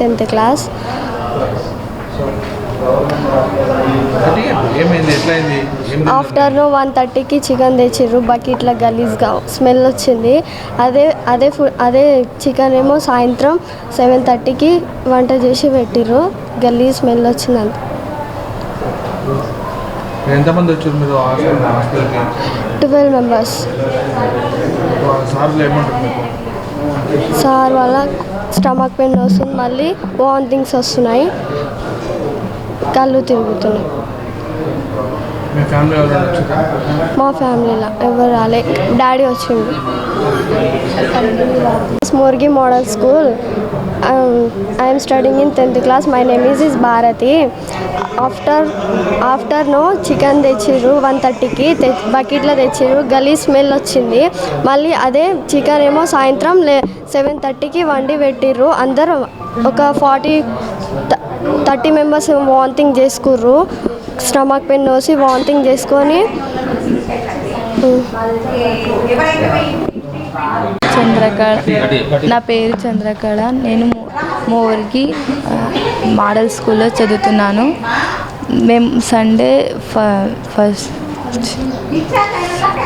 Tenth class అంటే ఏమైంది ఎట్లయింది ఏం తిన్నారు? ఆఫ్టర్నూన్ వన్ థర్టీకి చికెన్ తెచ్చిర్రు బకెట్లో గలీజ్గా స్మెల్ వచ్చింది. అదే అదే ఫుడ్ అదే చికెన్ ఏమో సాయంత్రం సెవెన్ థర్టీకి వంట చేసి పెట్టిర్రు. గలీజ్ స్మెల్ వచ్చింది అంత ఎంతమంది వచ్చారు మీరు హాస్పిటల్ హాస్పిటల్కి ట్వెల్వ్ మెంబర్స్ సార్ వల్ల స్టమక్ పెయిన్ వస్తుంది మళ్ళీ వామిటింగ్స్ వస్తున్నాయి. కళ్ళు తిరుగుతున్నాయి. మీ ఫ్యామిలీలో ఎవరు రాలే. డాడీ వచ్చిండు. Morgi model school. I'm studying in tenth class my name is is Bharathi after afternoon chicken తెచ్చిర్రు one థర్టీకి తె బకెట్లో తెచ్చిర్రు గలీ స్మెల్ వచ్చింది. మళ్ళీ అదే చికెన్ ఏమో సాయంత్రం లే సెవెన్ థర్టీకి వండి పెట్టిర్రు. అందరూ ఒక ఫార్టీ థర్టీ మెంబర్స్ వాంతింగ్ చేసుకుర్రు. స్టమక్ పెయిన్ వచ్చి వాంతింగ్ చేసుకొని. చంద్రకళ నా పేరు చంద్రకళ. నేను మో- ఆ, మోడల్ స్కూల్లో చదువుతున్నాను. మేము సండే ఫ- ఫస్ట్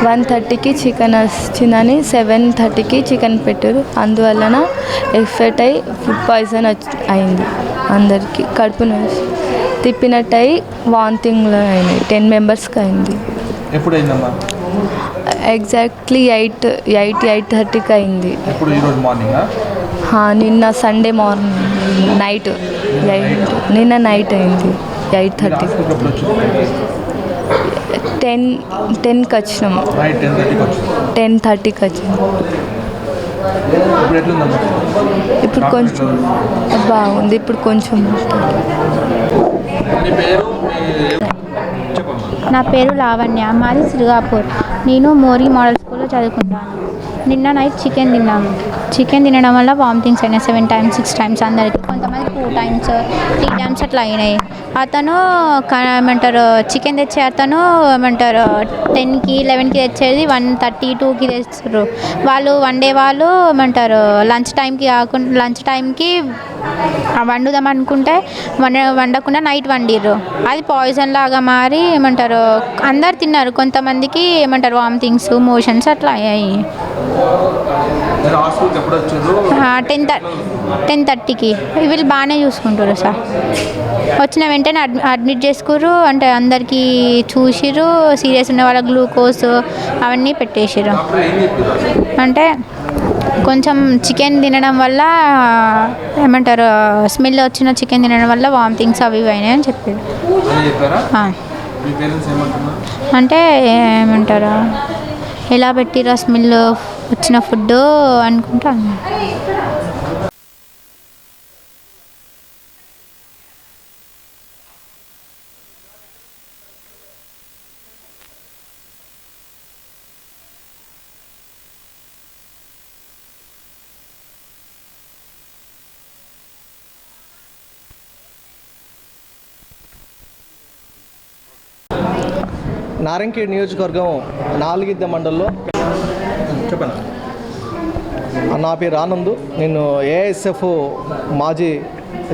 వన్ థర్టీకి చికెన్ వచ్చిందని సెవెన్ థర్టీకి చికెన్ పెట్టారు. అందువలన ఎఫెక్ట్ అయి ఫుడ్ పాయిజన్ అయింది అందరికీ. కడుపు నొప్పి తిప్పినట్టు అయి వాంతింగ్లో అయింది టెన్ మెంబర్స్కి అయింది. ఎప్పుడైందమ్మా? ఎగ్జాక్ట్లీ ఎయిట్ ఎయిట్ ఎయిట్ థర్టీకి అయింది. ఎప్పుడు ఈరోజు మార్నింగా? నిన్న సండే మార్నింగ్ నైట్ ఎయిట్ నిన్న నైట్ అయింది ఎయిట్ థర్టీ. టెన్ టెన్కి వచ్చినాం. టెన్ థర్టీకి వచ్చినాం. ఇప్పుడు కొంచెం బాగుంది ఇప్పుడు కొంచెం నా పేరు లావణ్య మాది సిరిగాపూర్. నేను మోరీ మోడల్ స్కూల్లో చదువుకుంటాను. నిన్న నైట్ చికెన్ తిన్నాము. చికెన్ తినడం వల్ల వామిటింగ్స్ అయినాయి సెవెన్ టైమ్స్ సిక్స్ టైమ్స్ అందరికి. టూ టైమ్స్ త్రీ టైమ్స్ అట్లా అయినాయి. అతను ఏమంటారు చికెన్ తెచ్చే అతను ఏమంటారు టెన్కి లెవెన్కి తెచ్చేది వన్ థర్టీ టూకి తెచ్చారు వాళ్ళు వండే వాళ్ళు ఏమంటారు లంచ్ టైంకి కాకుండా లంచ్ టైంకి వండుదాం అనుకుంటే వండ వండకుండా నైట్ వండిర్రు. అది పాయిజన్ లాగా మారి ఏమంటారు అందరు తిన్నారు. కొంతమందికి ఏమంటారు వామిటింగ్స్ మోషన్స్ అట్లా అయ్యాయి. టెన్ టెన్ థర్టీకి. వీళ్ళు బాగానే చూసుకుంటారు సార్. వచ్చిన వెంటనే అడ్మి అడ్మిట్ చేసుకుర్రు. అంటే అందరికీ చూసిర్రు. సీరియస్ ఉన్న వాళ్ళ గ్లూకోజ్ అవన్నీ చెప్పారు అంటే కొంచెం చికెన్ తినడం వల్ల ఏమంటారు స్మెల్ వచ్చిన చికెన్ తినడం వల్ల వామిటింగ్స్ అవి ఇవి అయినాయి అని చెప్పారు? అంటే ఏమంటారు ఎలా పెట్టిరా స్మెల్? వచ్చిన ఫుడ్ అనుకుంటా అన్నారు. నారంకేడ్ నియోజకవర్గం నాలుగిద్ద మండలంలో చెప్పండి నా పేరు ఆనంద్. నేను ఏఎస్ఎఫ్ మాజీ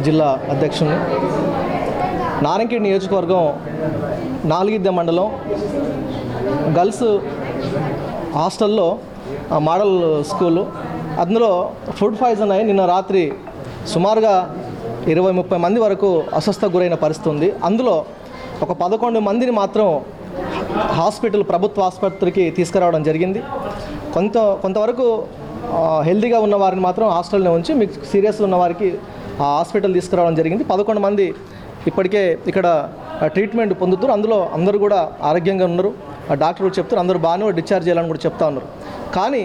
జిల్లా అధ్యక్షుని నారంకేడ్ నియోజకవర్గం నాలుగిద్ద మండలం గర్ల్స్ హాస్టల్లో మోడల్ స్కూలు. అందులో ఫుడ్ పాయిజన్ అయి నిన్న రాత్రి సుమారుగా ఇరవై ముప్పై మంది వరకు అస్వస్థ గురైన పరిస్థితి ఉంది. అందులో ఒక పదకొండు మందిని మాత్రం హాస్పిటల్ ప్రభుత్వ ఆసుపత్రికి తీసుకురావడం జరిగింది. కొంత కొంతవరకు హెల్దీగా ఉన్న వారిని మాత్రం హాస్టల్లో ఉంచి మీకు సీరియస్ ఉన్న వారికి ఆ హాస్పిటల్ తీసుకురావడం జరిగింది. పదకొండు మంది ఇప్పటికే ఇక్కడ ట్రీట్మెంట్ పొందుతారు అందులో అందరూ కూడా ఆరోగ్యంగా ఉన్నారు. డాక్టర్లు డాక్టర్ కూడా చెప్తారు అందరూ బాగానే డిశ్చార్జ్ చేయాలని కూడా చెప్తా ఉన్నారు. కానీ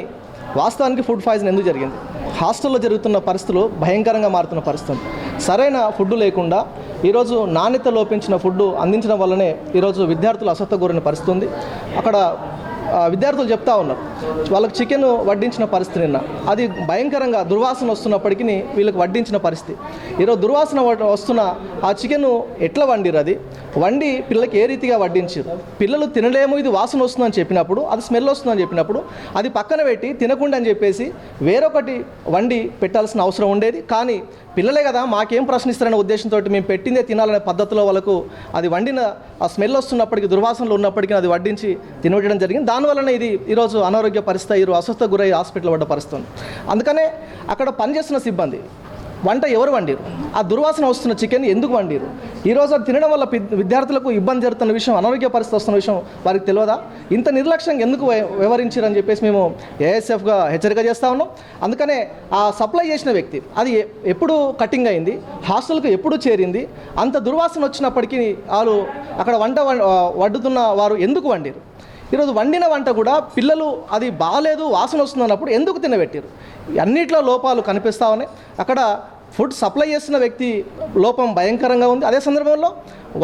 వాస్తవానికి ఫుడ్ పాయిజన్ ఎందుకు జరిగింది? హాస్టల్లో జరుగుతున్న పరిస్థితులు భయంకరంగా మారుతున్న పరిస్థితులు. సరైన ఫుడ్ లేకుండా ఈరోజు నాణ్యత లోపించిన ఫుడ్ అందించడం వల్లనే ఈరోజు విద్యార్థులు అస్వస్థ గురైన పరిస్థితి ఉంది. అక్కడ విద్యార్థులు చెప్తా ఉన్నారు. వాళ్ళకి చికెన్ వడ్డించిన పరిస్థితి నిన్న. అది భయంకరంగా దుర్వాసన వస్తున్నప్పటికీ వీళ్ళకి వడ్డించిన పరిస్థితి. ఈరోజు దుర్వాసన వస్తున్న ఆ చికెన్ ఎట్లా వండిరు అది? వండి పిల్లలకి ఏ రీతిగా వడ్డించారు? పిల్లలు తినలేము ఇది వాసన వస్తుందని చెప్పినప్పుడు అది స్మెల్ వస్తుందని చెప్పినప్పుడు అది పక్కన పెట్టి తినకుండా అని చెప్పేసి వేరొకటి వండి పెట్టాల్సిన అవసరం ఉండేది. కానీ పిల్లలే కదా మాకేం ప్రశ్నిస్తారనే ఉద్దేశంతో మేము పెట్టిందే తినాలనే పద్ధతిలో వాళ్ళకు అది వండిన ఆ స్మెల్ వస్తున్నప్పటికీ దుర్వాసనలు ఉన్నప్పటికీ అది వడ్డించి తినవేయడం జరిగింది. దానివల్లనే ఇది ఈరోజు అనారోగ్య పరిస్థితి ఈరోజు అస్వస్థ గురై హాస్పిటల్ పడ్డ పరిస్థితి అందుకనే అక్కడ పనిచేస్తున్న సిబ్బంది వంట ఎవరు వండిరు? ఆ దుర్వాసన వస్తున్న చికెన్ ఎందుకు వండిరు? ఈరోజు అది తినడం వల్ల విద్యార్థులకు ఇబ్బంది జరుగుతున్న విషయం అనారోగ్య పరిస్థితి వస్తున్న విషయం వారికి తెలియదా? ఇంత నిర్లక్ష్యంగా ఎందుకు వివరించారని చెప్పేసి మేము ఏఎస్ఎఫ్గా హెచ్చరిక చేస్తా ఉన్నాం. అందుకనే ఆ సప్లై చేసిన వ్యక్తి అది ఎప్పుడు కటింగ్ అయింది? హాస్టల్కు ఎప్పుడు చేరింది? అంత దుర్వాసన వచ్చినప్పటికీ వాళ్ళు అక్కడ వంట వడ్డుతున్న వారు ఎందుకు వండిరు? ఈరోజు వండిన వంట కూడా పిల్లలు అది బాగాలేదు వాసన వస్తుంది అన్నప్పుడు ఎందుకు తినబెట్టారు? అన్నిట్లో లోపాలు కనిపిస్తా ఉన్నాయి. అక్కడ ఫుడ్ సప్లై చేస్తున్న వ్యక్తి లోపం భయంకరంగా ఉంది. అదే సందర్భంలో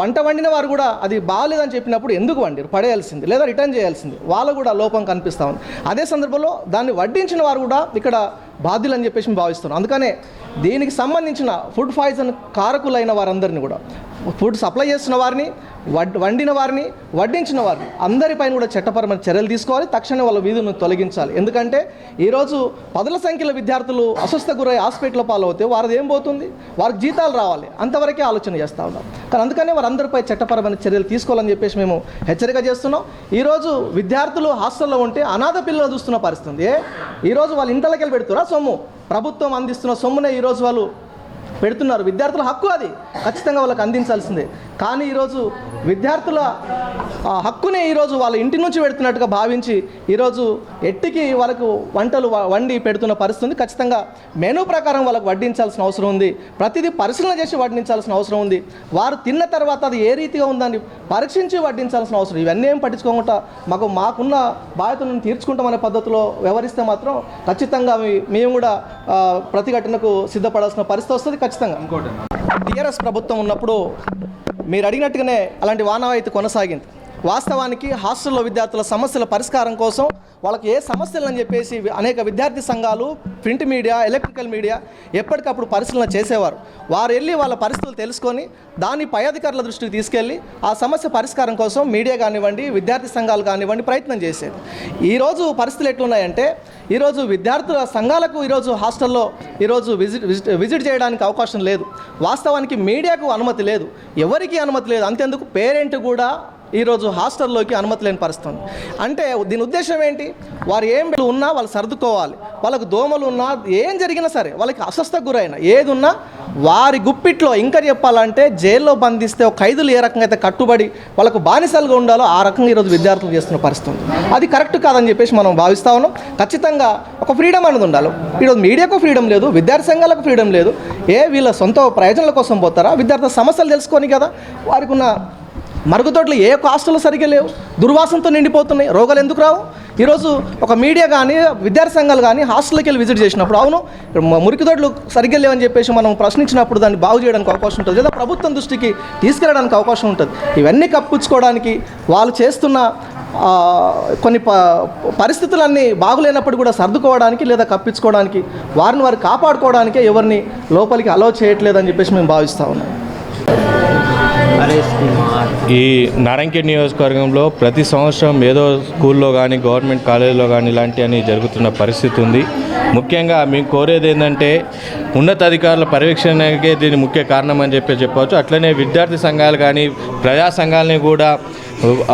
వంట వండిన వారు కూడా అది బాగాలేదని చెప్పినప్పుడు ఎందుకు వండిరు? పడేయాల్సింది లేదా రిటర్న్ చేయాల్సింది? వాళ్ళ కూడా లోపం కనిపిస్తూ ఉంది. అదే సందర్భంలో దాన్ని వడ్డించిన వారు కూడా ఇక్కడ బాధ్యులు అని చెప్పేసి భావిస్తున్నారు భావిస్తున్నాం. అందుకనే దీనికి సంబంధించిన ఫుడ్ పాయిజన్ కారకులైన వారందరినీ కూడా ఫుడ్ సప్లై చేస్తున్న వారిని వడ్ వండిన వారిని వడ్డించిన వారిని అందరిపైన కూడా చట్టపరమైన చర్యలు తీసుకోవాలి. తక్షణం వాళ్ళ వీధులను తొలగించాలి. ఎందుకంటే ఈరోజు పదుల సంఖ్యలో విద్యార్థులు అస్వస్థ గురై హాస్పిటల్ పాలవుతే వారిది ఏం పోతుంది? వారికి జీతాలు రావాలి. అంతవరకే ఆలోచన చేస్తూ ఉన్నాం. కానీ అందుకనే వారందరిపై చట్టపరమైన చర్యలు తీసుకోవాలని చెప్పేసి మేము హెచ్చరిక చేస్తున్నాం. ఈరోజు విద్యార్థులు హాస్టల్లో ఉంటే అనాథ పిల్లలు చూస్తున్న పరిస్థితి ఉంది. ఏ? ఈరోజు వాళ్ళు ఇంటలకెళ్ళి పెడుతురా సొమ్ము? ప్రభుత్వం అందిస్తున్న సొమ్మునే ఈరోజు వాళ్ళు పెడుతున్నారు. విద్యార్థుల హక్కు అది. ఖచ్చితంగా వాళ్ళకి అందించాల్సిందే. కానీ ఈరోజు విద్యార్థుల హక్కునే ఈరోజు వాళ్ళ ఇంటి నుంచి పెడుతున్నట్టుగా భావించి ఈరోజు ఎట్టికి వాళ్ళకు వంటలు వండి పెడుతున్న పరిస్థితి ఖచ్చితంగా మెనూ ప్రకారం వాళ్ళకు వడ్డించాల్సిన అవసరం ఉంది. ప్రతిదీ పరిశీలన చేసి వడ్డించాల్సిన అవసరం ఉంది. వారు తిన్న తర్వాత అది ఏ రీతిగా ఉందని పరీక్షించి వడ్డించాల్సిన అవసరం. ఇవన్నీ ఏం పట్టించుకోకుండా మాకు మాకున్న బాధ్యతలను తీర్చుకుంటామనే పద్ధతిలో వ్యవహరిస్తే మాత్రం ఖచ్చితంగా మేము కూడా ప్రతిఘటనకు సిద్ధపడాల్సిన పరిస్థితి వస్తుంది ఖచ్చితంగా. టీఆర్ఎస్ ప్రభుత్వం ఉన్నప్పుడు మీరు అడిగినట్టుగానే అలాంటి వానవాయితీ కొనసాగింది. వాస్తవానికి హాస్టల్లో విద్యార్థుల సమస్యల పరిష్కారం కోసం వాళ్ళకి ఏ సమస్యలు అని చెప్పేసి అనేక విద్యార్థి సంఘాలు ప్రింట్ మీడియా ఎలక్ట్రికల్ మీడియా ఎప్పటికప్పుడు పరిశీలన చేసేవారు. వారు వెళ్ళి వాళ్ళ పరిస్థితులు తెలుసుకొని దాన్ని పై అధికారుల దృష్టికి తీసుకెళ్ళి ఆ సమస్య పరిష్కారం కోసం మీడియా కానివ్వండి విద్యార్థి సంఘాలు కానివ్వండి ప్రయత్నం చేసేది. ఈరోజు పరిస్థితులు ఎట్లున్నాయంటే ఈరోజు విద్యార్థుల సంఘాలకు ఈరోజు హాస్టల్లో ఈరోజు విజిట్ విజిట్ విజిట్ చేయడానికి అవకాశం లేదు. వాస్తవానికి మీడియాకు అనుమతి లేదు. ఎవరికీ అనుమతి లేదు. అంతేందుకు? పేరెంట్ కూడా ఈరోజు హాస్టల్లోకి అనుమతి లేని పరిస్థితి ఉంది అంటే దీని ఉద్దేశం ఏంటి? వారు ఏం ఉన్నా వాళ్ళు సర్దుకోవాలి. వాళ్ళకు దోమలు ఉన్నా ఏం జరిగినా సరే వాళ్ళకి అస్వస్థకు గురైన ఏది ఉన్నా వారి గుప్పిట్లో ఇంకా చెప్పాలంటే జైల్లో బంధిస్తే ఒక ఖైదులు ఏ రకంగా అయితే కట్టుబడి వాళ్ళకు బానిసలుగా ఉండాలో ఆ రకంగా ఈరోజు విద్యార్థులు చేస్తున్న పరిస్థితి ఉంది అది కరెక్ట్ కాదని చెప్పేసి మనం భావిస్తా ఉన్నాం. ఖచ్చితంగా ఒక ఫ్రీడమ్ అనేది ఉండాలి. ఈరోజు మీడియాకు ఫ్రీడమ్ లేదు విద్యార్థి సంఘాలకు ఫ్రీడమ్ లేదు. ఏ వీళ్ళ సొంత ప్రయోజనాల కోసం పోతారా? విద్యార్థుల సమస్యలు తెలుసుకొని కదా వారికి ఉన్న మరుగుదొడ్లు ఏ ఒక్క హాస్టల్లో సరిగ్గా లేవు. దుర్వాసనతో నిండిపోతున్నాయి. రోగాలు ఎందుకు రావు? ఈరోజు ఒక మీడియా కానీ విద్యార్థి సంఘాలు కానీ హాస్టల్కి వెళ్ళి విజిట్ చేసినప్పుడు అవును మురికిదొడ్లు సరిగ్గా లేవని చెప్పేసి మనం ప్రశ్నించినప్పుడు దాన్ని బాగు చేయడానికి అవకాశం ఉంటుంది. లేదా ప్రభుత్వం దృష్టికి తీసుకెళ్ళడానికి అవకాశం ఉంటుంది. ఇవన్నీ కప్పించుకోవడానికి వాళ్ళు చేస్తున్న కొన్ని ప పరిస్థితులన్నీ బాగులేనప్పుడు కూడా సర్దుకోవడానికి లేదా కప్పించుకోవడానికి వారిని వారు కాపాడుకోవడానికే ఎవరిని లోపలికి అలో చేయట్లేదని చెప్పేసి మేము భావిస్తా ఉన్నాం. ఈ నారాయణఖేడ్ నియోజకవర్గంలో ప్రతి సంవత్సరం ఏదో స్కూల్లో కానీ గవర్నమెంట్ కాలేజీలో కానీ ఇలాంటివన్నీ జరుగుతున్న పరిస్థితి ఉంది. ముఖ్యంగా మేము కోరేది ఏంటంటే ఉన్నతాధికారుల పర్యవేక్షణకే దీని ముఖ్య కారణం అని చెప్పి చెప్పవచ్చు. అట్లనే విద్యార్థి సంఘాలు కానీ ప్రజా సంఘాలని కూడా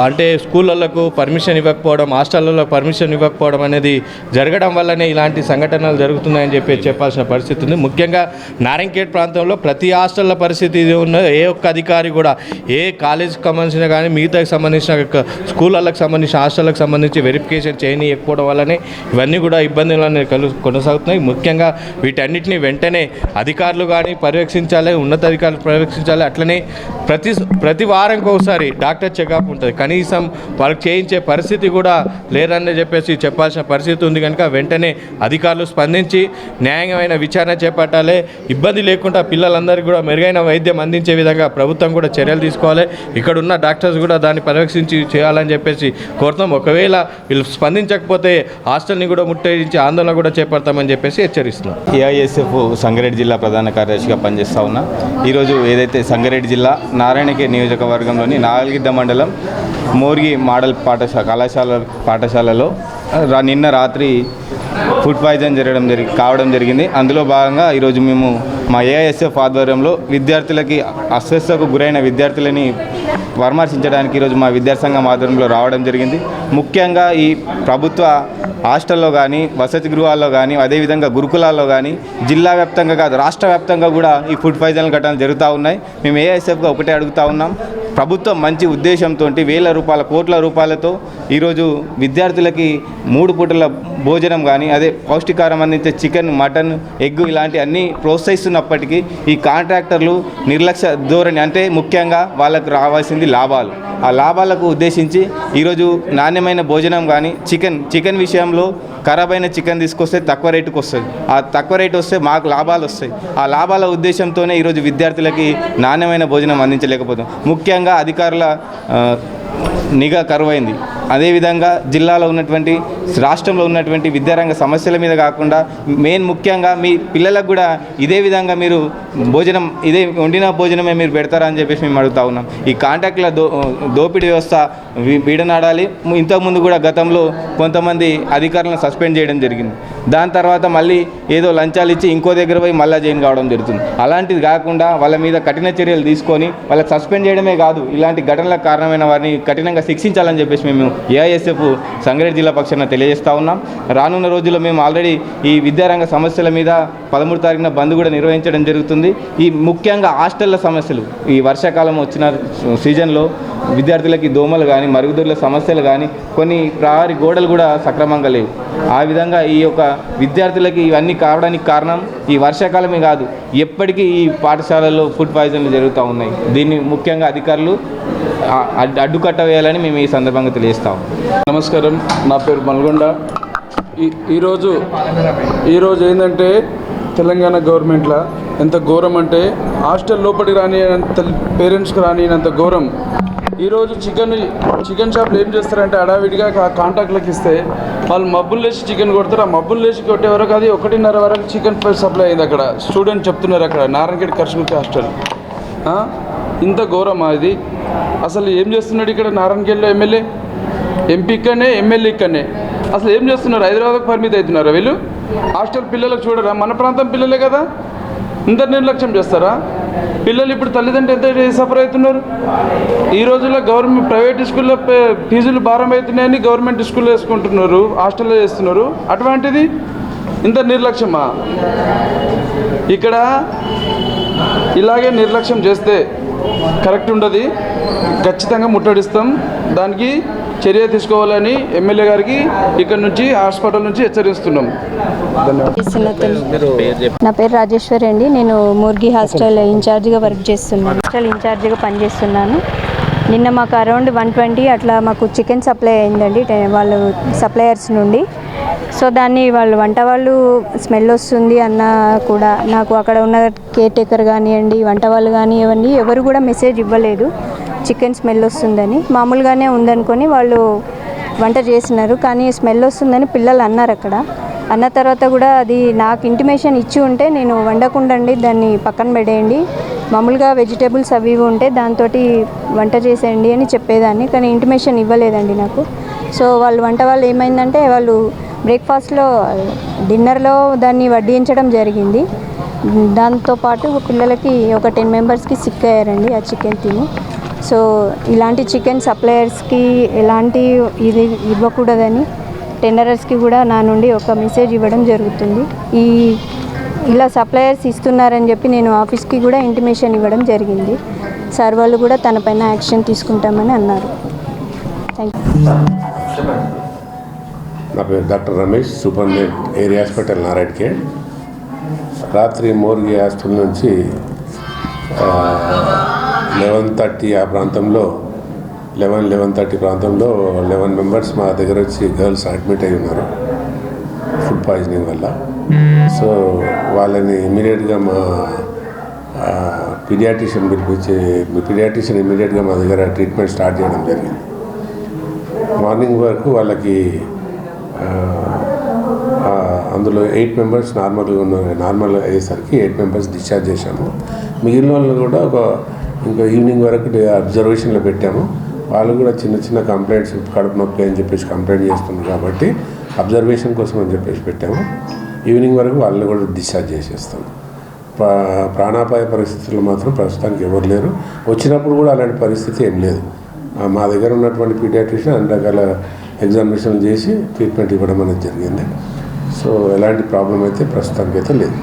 అంటే స్కూళ్ళకు పర్మిషన్ ఇవ్వకపోవడం హాస్టళ్ళలో పర్మిషన్ ఇవ్వకపోవడం అనేది జరగడం వల్లనే ఇలాంటి సంఘటనలు జరుగుతున్నాయని చెప్పి చెప్పాల్సిన పరిస్థితి ఉంది. ముఖ్యంగా నారాయణఖేడ్ ప్రాంతంలో ప్రతి హాస్టల్ల పరిస్థితి ఇది ఉన్న ఏ ఒక్క అధికారి కూడా ఏ కాలేజీకి సంబంధించిన కానీ మిగతాకి సంబంధించిన స్కూళ్ళకు స్కూళ్ళకి సంబంధించిన హాస్టళ్ళకు సంబంధించి వెరిఫికేషన్ చేయనీయకపోవడం వల్లనే ఇవన్నీ కూడా ఇబ్బందులు అనేవి కలు కొనసాగుతున్నాయి. ముఖ్యంగా వీటన్నిటిని వెంటనే అధికారులు కానీ పర్యవేక్షించాలి ఉన్నతాధికారులు పర్యవేక్షించాలి. అట్లనే ప్రతి ప్రతి వారంకి ఒకసారి డాక్టర్ చెకప్ ఉంటుంది. కనీసం వాళ్ళకి చేయించే పరిస్థితి కూడా లేరని చెప్పేసి చెప్పాల్సిన పరిస్థితి ఉంది కనుక వెంటనే అధికారులు స్పందించి న్యాయమైన విచారణ చేపట్టాలి. ఇబ్బంది లేకుండా పిల్లలందరికీ కూడా మెరుగైన వైద్యం అందించే విధంగా ప్రభుత్వం కూడా చర్యలు తీసుకోవాలి. ఇక్కడ ఉన్న డాక్టర్స్ కూడా దాన్ని పర్యవేక్షించి చేయాలని చెప్పేసి కోరుతాం ఒకవేళ వీళ్ళు స్పందించకపోతే హాస్టల్ని కూడా ముట్టడించి ఆందోళన కూడా చేపడతామని చెప్పేసి హెచ్చరిస్తున్నాం. ఏఐఎస్ఎఫ్ సంగారెడ్డి జిల్లా ప్రధాన కార్యదర్శిగా పనిచేస్తా ఉన్నా. ఈరోజు ఏదైతే సంగారెడ్డి జిల్లా నారాయణకే నియోజకవర్గంలోని నాగల్గిద్ద మండలం మోర్గి మోడల్ పాఠశాల కళాశాల పాఠశాలలో నిన్న రాత్రి ఫుడ్ పాయిజన్ జరగడం జరిగి కావడం జరిగింది. అందులో భాగంగా ఈరోజు మేము మా ఏఐఎస్ఎఫ్ ఆధ్వర్యంలో విద్యార్థులకి అస్వస్థకు గురైన విద్యార్థులని పరామర్శించడానికి ఈరోజు మా విద్యాసంఘం ఆధ్వర్యంలో రావడం జరిగింది. ముఖ్యంగా ఈ ప్రభుత్వ హాస్టల్లో కానీ వసతి గృహాల్లో కానీ అదేవిధంగా గురుకులాల్లో కానీ జిల్లా వ్యాప్తంగా కాదు రాష్ట్ర వ్యాప్తంగా కూడా ఈ ఫుడ్ పాయిజన్ ఘటనలు జరుగుతూ ఉన్నాయి. మేము ఏఐఎస్ఎఫ్గా ఒకటే అడుగుతా ఉన్నాం. ప్రభుత్వం మంచి ఉద్దేశంతో వేల రూపాయల కోట్ల రూపాయలతో ఈరోజు విద్యార్థులకి మూడు పూటల భోజనం కానీ అదే పౌష్టికారం అందించే చికెన్ మటన్ ఎగ్ ఇలాంటి అన్నీ ప్రోత్సహిస్తున్నప్పటికీ ఈ కాంట్రాక్టర్లు నిర్లక్ష్య ధోరణి అంటే ముఖ్యంగా వాళ్ళకు రావాల్సింది లాభాలు. ఆ లాభాలకు ఉద్దేశించి ఈరోజు నాణ్యమైన భోజనం కానీ చికెన్ చికెన్ విషయంలో ఖరాబ్ అయిన చికెన్ తీసుకొస్తే తక్కువ రేటుకు వస్తుంది. ఆ తక్కువ రేటు వస్తే మాకు లాభాలు వస్తాయి. ఆ లాభాల ఉద్దేశంతోనే ఈరోజు విద్యార్థులకి నాణ్యమైన భోజనం అందించలేకపోతాం. ముఖ్యంగా అధికారుల నిఘా కరువైంది అదేవిధంగా జిల్లాలో ఉన్నటువంటి రాష్ట్రంలో ఉన్నటువంటి విద్యారంగ సమస్యల మీద కాకుండా మెయిన్ ముఖ్యంగా మీ పిల్లలకు కూడా ఇదే విధంగా మీరు భోజనం ఇదే వండిన భోజనమే మీరు పెడతారా అని చెప్పేసి మేము అడుగుతా ఉన్నాం. ఈ కాంట్రాక్ట్ల దో దోపిడీ వ్యవస్థ వీడనాడాలి. ఇంతకుముందు కూడా గతంలో కొంతమంది అధికారులను సస్పెండ్ చేయడం జరిగింది. దాని తర్వాత మళ్ళీ ఏదో లంచాలు ఇచ్చి ఇంకో దగ్గర పోయి మళ్ళీ జైన్ కావడం జరుగుతుంది. అలాంటిది కాకుండా వాళ్ళ మీద కఠిన చర్యలు తీసుకొని వాళ్ళకి సస్పెండ్ చేయడమే కాదు ఇలాంటి ఘటనలకు కారణమైన వారిని కఠినంగా శిక్షించాలని చెప్పేసి మేము ఏఐఎస్ఎఫ్ సంగారెడ్డి జిల్లా పక్షాన తెలియజేస్తా ఉన్నాం. రానున్న రోజుల్లో మేము ఆల్రెడీ ఈ విద్యారంగ సమస్యల మీద పదమూడు తారీఖున బంద్ కూడా నిర్వహించడం జరుగుతుంది. ఈ ముఖ్యంగా హాస్టళ్ళ సమస్యలు ఈ వర్షాకాలం వచ్చిన సీజన్లో విద్యార్థులకి దోమలు కానీ మరుగుదొడ్ల సమస్యలు కానీ కొన్ని ప్రహారీ గోడలు కూడా సక్రమంగా లేవు. ఆ విధంగా ఈ యొక్క విద్యార్థులకి ఇవన్నీ కావడానికి కారణం ఈ వర్షాకాలమే కాదు. ఎప్పటికీ ఈ పాఠశాలల్లో ఫుడ్ పాయిజన్లు జరుగుతూ ఉన్నాయి. దీన్ని ముఖ్యంగా అధికారులు అడ్డు- అడ్డుకట్ట వేయాలని మేము ఈ సందర్భంగా తెలియజేస్తాం నమస్కారం. నా పేరు మల్గొండ. ఈ ఈరోజు ఈరోజు ఏంటంటే తెలంగాణ గవర్నమెంట్లో ఎంత ఘోరం అంటే హాస్టల్ లోపలికి రానియనంత పేరెంట్స్కి రానియనంత ఘోరం. ఈరోజు చికెన్ చికెన్ షాప్లు ఏం చేస్తారంటే అడావిడిగా కాంటాక్ట్లకు ఇస్తే వాళ్ళు మబ్బులు లేచి చికెన్ కొడతారు. ఆ మబ్బులు లేచి కొట్టే వరకు అది ఒకటిన్నర వరకు చికెన్ సప్లై అయింది అక్కడ. స్టూడెంట్ చెప్తున్నారు అక్కడ నారాయణగేట్ కర్షమికి హాస్టల్. ఇంత ఘోరమా ఇది. అసలు ఏం చేస్తున్నాడు ఇక్కడ నారాయణగేట్లో ఎమ్మెల్యే? ఎంపీ ఇక్కడనే ఎమ్మెల్యే ఇక్కడనే. అసలు ఏం చేస్తున్నారు? హైదరాబాద్కు పరిమితి అవుతున్నారా వీళ్ళు? హాస్టల్ పిల్లలకు చూడరా? మన ప్రాంతం పిల్లలే కదా? ఇంత నిర్లక్ష్యం చేస్తారా? పిల్లలు ఇప్పుడు తల్లిదండ్రులు ఎంత సఫర్ అవుతున్నారు? ఈ రోజుల్లో గవర్నమెంట్ ప్రైవేట్ స్కూల్లో ఫీజులు భారం అవుతున్నాయని గవర్నమెంట్ స్కూల్లో వేసుకుంటున్నారు హాస్టల్లో వేస్తున్నారు. అటువంటిది ఇంత నిర్లక్ష్యమా? ఇక్కడ ఇలాగే నిర్లక్ష్యం చేస్తే కరెక్ట్ ఉండదు. ఖచ్చితంగా ముట్టడిస్తాం. దానికి చర్య తీసుకోవాలని ఎమ్మెల్యే గారికి ఇక్కడ నుంచి హాస్పిటల్ నుంచి హెచ్చరిస్తున్నాం. నా పేరు రాజేశ్వరి అండి. నేను ముర్గి హాస్టల్ ఇన్ఛార్జ్గా వర్క్ చేస్తున్నాను. హాస్టల్ ఇన్ఛార్జ్గా పనిచేస్తున్నాను. నిన్న మాకు అరౌండ్ వన్ ట్వంటీ అట్లా మాకు చికెన్ సప్లై అయిందండి. వాళ్ళు సప్లయర్స్ నుండి. సో దాన్ని వాళ్ళు వంట వాళ్ళు స్మెల్ వస్తుంది అన్న కూడా. నాకు అక్కడ ఉన్న కేర్ టేకర్ కానివ్వండి వంట వాళ్ళు కానివ్వండి ఎవరు కూడా మెసేజ్ ఇవ్వలేదు. చికెన్ స్మెల్ వస్తుందని. మామూలుగానే ఉందనుకొని వాళ్ళు వంట చేసినారు. కానీ స్మెల్ వస్తుందని పిల్లలు అన్నారు అక్కడ. అన్న తర్వాత కూడా అది నాకు ఇంటిమేషన్ ఇచ్చి ఉంటే నేను వండకుండండి దాన్ని పక్కన పెట్టేయండి. మామూలుగా వెజిటేబుల్స్ అవి ఇవి ఉంటే దాంతో వంట చేసేయండి అని చెప్పేదాన్ని. కానీ ఇంటిమేషన్ ఇవ్వలేదండి నాకు. సో వాళ్ళు వంట వాళ్ళు ఏమైందంటే వాళ్ళు బ్రేక్ఫాస్ట్లో డిన్నర్లో దాన్ని వడ్డించడం జరిగింది. దాంతోపాటు పిల్లలకి ఒక టెన్ మెంబర్స్కి సిక్ అయ్యారండి ఆ చికెన్ తిని. సో ఇలాంటి చికెన్ సప్లయర్స్కి ఎలాంటి ఇది ఇవ్వకూడదని టెండరర్స్కి కూడా నా నుండి ఒక మెసేజ్ ఇవ్వడం జరుగుతుంది. ఈ ఇలా సప్లయర్స్ ఇస్తున్నారని చెప్పి నేను ఆఫీస్కి కూడా ఇంటిమేషన్ ఇవ్వడం జరిగింది. సార్ వాళ్ళు కూడా తన పైన యాక్షన్ తీసుకుంటామని అన్నారు. థ్యాంక్ యూ నా పేరు doctor Ramesh superintendent area hospital నారాయణకే. రాత్రి మోర్గి హాస్పిటల్ నుంచి లెవెన్ థర్టీ ఆ ప్రాంతంలో లెవెన్ లెవెన్ థర్టీ ప్రాంతంలో లెవెన్ మెంబర్స్ మా దగ్గర వచ్చి గర్ల్స్ అడ్మిట్ అయి ఉన్నారు ఫుడ్ పాయిజనింగ్ వల్ల. సో వాళ్ళని ఇమీడియట్గా మా పీడియాటిషియన్ పిలిపించి పీడియాటిషియన్ ఇమీడియట్గా మా దగ్గర ట్రీట్మెంట్ స్టార్ట్ చేయడం జరిగింది. మార్నింగ్ వరకు వాళ్ళకి అందులో ఎయిట్ మెంబర్స్ నార్మల్గా ఉన్న నార్మల్ అయ్యేసరికి ఎయిట్ మెంబర్స్ డిశ్చార్జ్ చేశాము. మిగిలిన వాళ్ళు కూడా ఒక ఇంకా ఈవినింగ్ వరకు అబ్జర్వేషన్లో పెట్టాము. వాళ్ళు కూడా చిన్న చిన్న కంప్లైంట్స్ కడుపు నొప్పి అని చెప్పేసి కంప్లైంట్ చేస్తున్నారు కాబట్టి అబ్జర్వేషన్ కోసం అని చెప్పేసి పెట్టాము. ఈవినింగ్ వరకు వాళ్ళని కూడా డిశ్చార్జ్ చేసేస్తాం ప్రాణాపాయ పరిస్థితుల్లో మాత్రం ప్రస్తుతానికి ఎవరు లేరు. వచ్చినప్పుడు కూడా అలాంటి పరిస్థితి ఏం లేదు. మా దగ్గర ఉన్నటువంటి పీడియాట్రిషియన్ అన్ని రకాల ఎగ్జామినేషన్ చేసి ట్రీట్మెంట్ ఇవ్వడం అనేది జరిగింది. సో ఎలాంటి ప్రాబ్లం అయితే ప్రస్తుతానికి అయితే లేదు.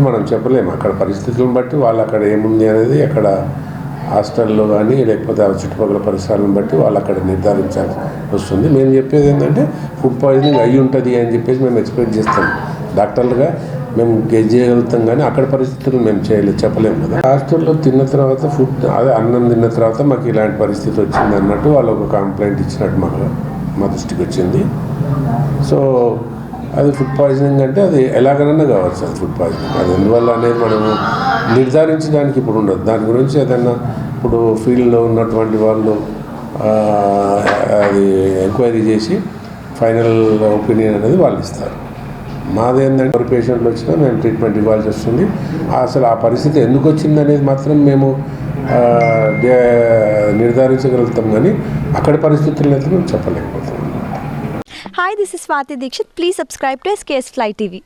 మనం చెప్పలేము. అక్కడ పరిస్థితులను బట్టి వాళ్ళు అక్కడ ఏముంది అనేది అక్కడ హాస్టల్లో కానీ లేకపోతే ఆ చుట్టుపక్కల పరిసరాలను బట్టి వాళ్ళు అక్కడ నిర్ధారించాల్సి వస్తుంది. మేము చెప్పేది ఏంటంటే ఫుడ్ పాయిజనింగ్ అయ్యి ఉంటుంది అని చెప్పేసి మేము ఎక్స్పెక్ట్ చేస్తాం. డాక్టర్లుగా మేము గెజ్ చేయగలుగుతాం కానీ అక్కడ పరిస్థితులు మేము చేయలేదు చెప్పలేము కదా. హాస్టల్లో తిన్న తర్వాత ఫుడ్ అదే అన్నం తిన్న తర్వాత మాకు ఇలాంటి పరిస్థితి వచ్చింది అన్నట్టు వాళ్ళు ఒక కంప్లైంట్ ఇచ్చినట్టు మాకు మా దృష్టికి వచ్చింది. సో అది ఫుడ్ పాయిజనింగ్ అంటే అది ఎలాగైనా కావచ్చు అది ఫుడ్ పాయిజనింగ్ అది ఎందువల్ల అనేది మనము నిర్ధారించడానికి ఇప్పుడు ఉండదు. దాని గురించి ఏదైనా ఇప్పుడు ఫీల్డ్లో ఉన్నటువంటి వాళ్ళు అది ఎంక్వైరీ చేసి ఫైనల్ ఒపీనియన్ అనేది వాళ్ళు ఇస్తారు. మాదేందంటే ఎవరు పేషెంట్లు వచ్చినా మేము ట్రీట్మెంట్ ఇవ్వాల్సి వస్తుంది. అసలు ఆ పరిస్థితి ఎందుకు వచ్చింది అనేది మాత్రం మేము నిర్ధారించగలుగుతాం కానీ అక్కడ పరిస్థితులను అయితే మేము చెప్పలేకపోతున్నాం. Hi this is Swathi Dikshit please subscribe to SKS fly TV